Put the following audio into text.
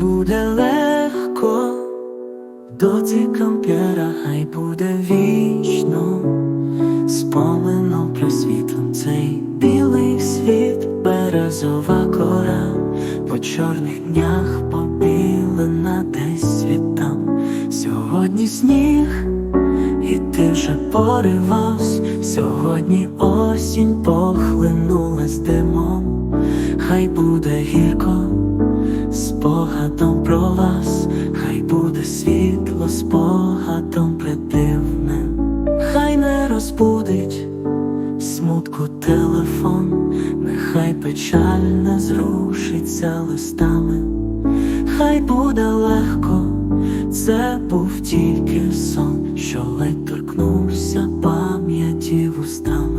буде легко, дотиком п'єра, хай буде вічно, споменом просвітлим цей білий світ, березова кора, по чорних днях побілена десь світам. Сьогодні сніг, і ти вже поривавсь, сьогодні осінь похлинула з димом, хай буде гірко спогадом про вас, хай буде світло спогадом придивним, хай не розбудить смутку телефон, нехай печаль не зрушиться листами, хай буде легко, це був тільки сон, що ледь торкнувся пам'яті вустами.